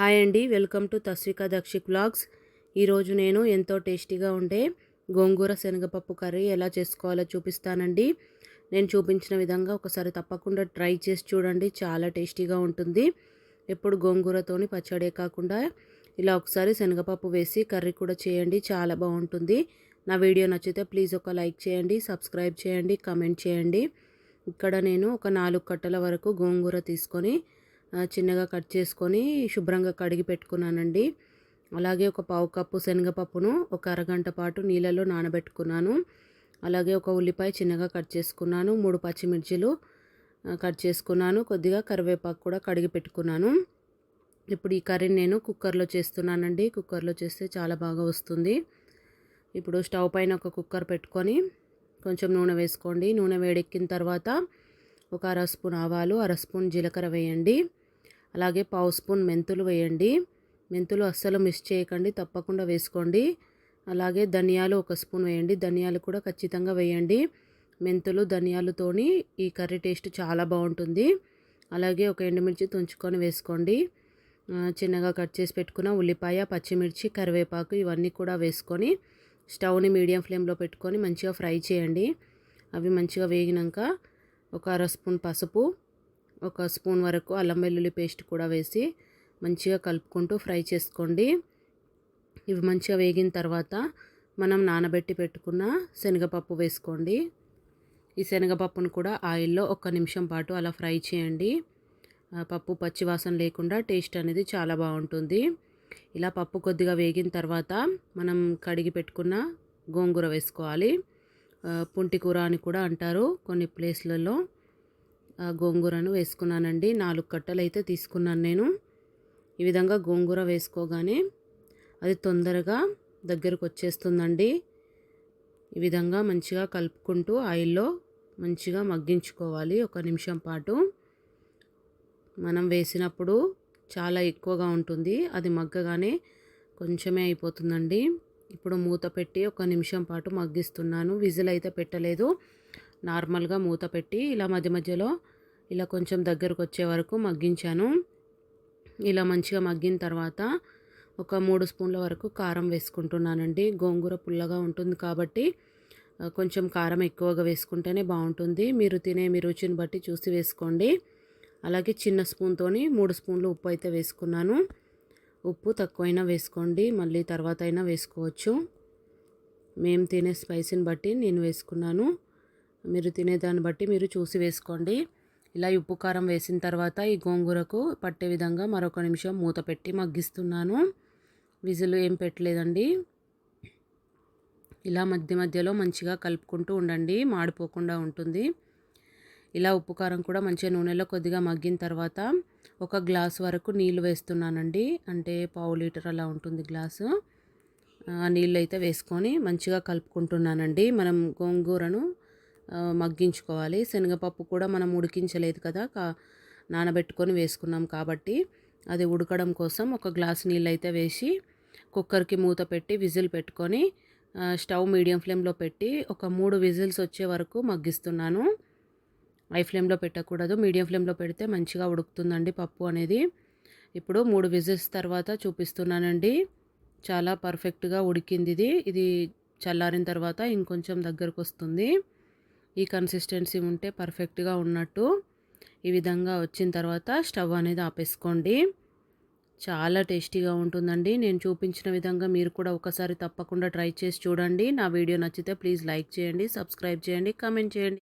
Hi అండి welcome to Tasvika Dakshik vlogs. ఈరోజు నేను ఎంతో టేస్టీగా ఉండే గోంగూర శనగపప్పు కర్రీ ఎలా చేసుకోవాలో చూపిస్తానండి. నేను చూపించిన విధంగా ఒకసారి తప్పకుండా ట్రై చేసి చూడండి చాలా టేస్టీగా ఉంటుంది. ఎప్పుడు గోంగూరతోని పచ్చడే కాకుండా ఇలా ఒకసారి శనగపప్పు వేసి కర్రీ కూడా చేయండి చాలా బాగుంటుంది. నా వీడియో నచ్చితే ప్లీజ్ ఒక లైక్ చేయండి సబ్స్క్రైబ్ చేయండి కమెంట్ చేయండి. ఇక్కడ నేను ఒక నాలుగు కట్టల వరకు గోంగూర తీసుకొని చిన్నగా కట్ చేసుకొని శుభ్రంగా కడిగి పెట్టుకున్నానండి. అలాగే ఒక పావు కప్పు శనగపప్పును ఒక అరగంట పాటు నీళ్ళలో నానబెట్టుకున్నాను. అలాగే ఒక ఉల్లిపాయ చిన్నగా కట్ చేసుకున్నాను. మూడు పచ్చిమిర్చిలు కట్ చేసుకున్నాను. కొద్దిగా కరివేపాకు కూడా కడిగి పెట్టుకున్నాను. ఇప్పుడు ఈ కర్రీ నేను కుక్కర్లో చేస్తున్నానండి. కుక్కర్లో చేస్తే చాలా బాగా వస్తుంది. ఇప్పుడు స్టవ్ పైన ఒక కుక్కర్ పెట్టుకొని కొంచెం నూనె వేసుకోండి. నూనె వేడెక్కిన తర్వాత ఒక అర స్పూన్ ఆవాలు అర స్పూన్ జీలకర్ర వేయండి. అలాగే పావు స్పూన్ మెంతులు వేయండి. మెంతులు అస్సలు మిస్ చేయకండి తప్పకుండా వేసుకోండి. అలాగే ధనియాలు ఒక స్పూన్ వేయండి. ధనియాలు కూడా ఖచ్చితంగా వేయండి. మెంతులు ధనియాలతోని ఈ కర్రీ టేస్ట్ చాలా బాగుంటుంది. అలాగే ఒక ఎండుమిర్చి తుంచుకొని వేసుకోండి. చిన్నగా కట్ చేసి పెట్టుకున్న ఉల్లిపాయ పచ్చిమిర్చి కరివేపాకు ఇవన్నీ కూడా వేసుకొని స్టవ్ని మీడియం ఫ్లేమ్లో పెట్టుకొని మంచిగా ఫ్రై చేయండి. అవి మంచిగా వేగినాక ఒక అర స్పూన్ పసుపు ఒక స్పూన్ వరకు అల్లం వెల్లుల్లి పేస్ట్ కూడా వేసి మంచిగా కలుపుకుంటూ ఫ్రై చేసుకోండి. ఇవి మంచిగా వేగిన తర్వాత మనం నానబెట్టి పెట్టుకున్న శనగపప్పు వేసుకోండి. ఈ శనగపప్పును కూడా ఆయిల్లో ఒక నిమిషం పాటు అలా ఫ్రై చేయండి. పప్పు పచ్చివాసన లేకుండా టేస్ట్ అనేది చాలా బాగుంటుంది. ఇలా పప్పు కొద్దిగా వేగిన తర్వాత మనం కడిగి పెట్టుకున్న గోంగూర వేసుకోవాలి. పుంటి కూర అని కూడా అంటారు కొన్ని ప్లేస్లలో. గోంగూరను వేసుకున్నానండి. నాలుగు కట్టలు అయితే తీసుకున్నాను నేను. ఈ విధంగా గోంగూర వేసుకోగానే అది తొందరగా దగ్గరకు వచ్చేస్తుందండి. ఈ విధంగా మంచిగా కలుపుకుంటూ ఆయిల్లో మంచిగా మగ్గించుకోవాలి. ఒక నిమిషం పాటు. మనం వేసినప్పుడు చాలా ఎక్కువగా ఉంటుంది. అది మగ్గగానే కొంచెమే అయిపోతుందండి. ఇప్పుడు మూత పెట్టి ఒక నిమిషం పాటు మగ్గిస్తున్నాను. విజిల్ అయితే పెట్టలేదు. నార్మల్గా మూత పెట్టి ఇలా మధ్య మధ్యలో ఇలా కొంచెం దగ్గరకు వచ్చే వరకు మగ్గించాను. ఇలా మంచిగా మగ్గిన తర్వాత ఒక మూడు స్పూన్ల వరకు కారం వేసుకుంటున్నానండి. గోంగూర పుల్లగా ఉంటుంది కాబట్టి కొంచెం కారం ఎక్కువగా వేసుకుంటేనే బాగుంటుంది. మీరు తినే మీ రుచిని బట్టి చూసి వేసుకోండి. అలాగే చిన్న స్పూన్తో మూడు స్పూన్లు ఉప్పు అయితే వేసుకున్నాను. ఉప్పు తక్కువైనా వేసుకోండి మళ్ళీ తర్వాత అయినా వేసుకోవచ్చు. మేము తినే స్పైసీని బట్టి నేను వేసుకున్నాను. మీరు తినేదాన్ని బట్టి మీరు చూసి వేసుకోండి. ఇలా ఉప్పు కారం వేసిన తర్వాత ఈ గోంగూరకు పట్టే విధంగా మరొక నిమిషం మూత పెట్టి మగ్గిస్తున్నాను. విజులు ఏం పెట్టలేదండి. ఇలా మధ్య మధ్యలో మంచిగా కలుపుకుంటూ ఉండండి. మాడిపోకుండా ఉంటుంది. ఇలా ఉప్పు కారం కూడా మంచిగా నూనెలో కొద్దిగా మగ్గిన తర్వాత ఒక గ్లాస్ వరకు నీళ్ళు వేస్తున్నానండి. అంటే పావు లీటర్ అలా ఉంటుంది గ్లాసు. ఆ నీళ్ళు అయితే వేసుకొని మంచిగా కలుపుకుంటున్నానండి. మనం గోంగూరను మగ్గించుకోవాలి. శనగపప్పు కూడా మనం ఉడికించలేదు కదా కా నానబెట్టుకొని వేసుకున్నాం కాబట్టి అది ఉడకడం కోసం ఒక గ్లాస్ నీళ్ళు అయితే వేసి కుక్కర్కి మూత పెట్టి విజిల్ పెట్టుకొని స్టవ్ మీడియం ఫ్లేమ్లో పెట్టి ఒక మూడు విజిల్స్ వచ్చే వరకు మగ్గిస్తున్నాను. హై ఫ్లేమ్లో పెట్టకూడదు. మీడియం ఫ్లేమ్లో పెడితే మంచిగా ఉడుకుతుందండి పప్పు అనేది. ఇప్పుడు మూడు విజిల్స్ తర్వాత చూపిస్తున్నానండి. చాలా పర్ఫెక్ట్గా ఉడికింది ఇది. ఇది చల్లారిన తర్వాత ఇంకొంచెం దగ్గరకు వస్తుంది ఈ కన్సిస్టెన్సీ ఉంటే పర్ఫెక్ట్గా ఉన్నట్టు ఈ విధంగా వచ్చిన తర్వాత స్టవ్ అనేది ఆపేసుకోండి. చాలా టేస్టీగా ఉంటుందండి. నేను చూపించిన విధంగా మీరు కూడా ఒకసారి తప్పకుండా ట్రై చేసి చూడండి. నా వీడియో నచ్చితే ప్లీజ్ లైక్ చేయండి సబ్స్క్రైబ్ చేయండి కామెంట్ చేయండి.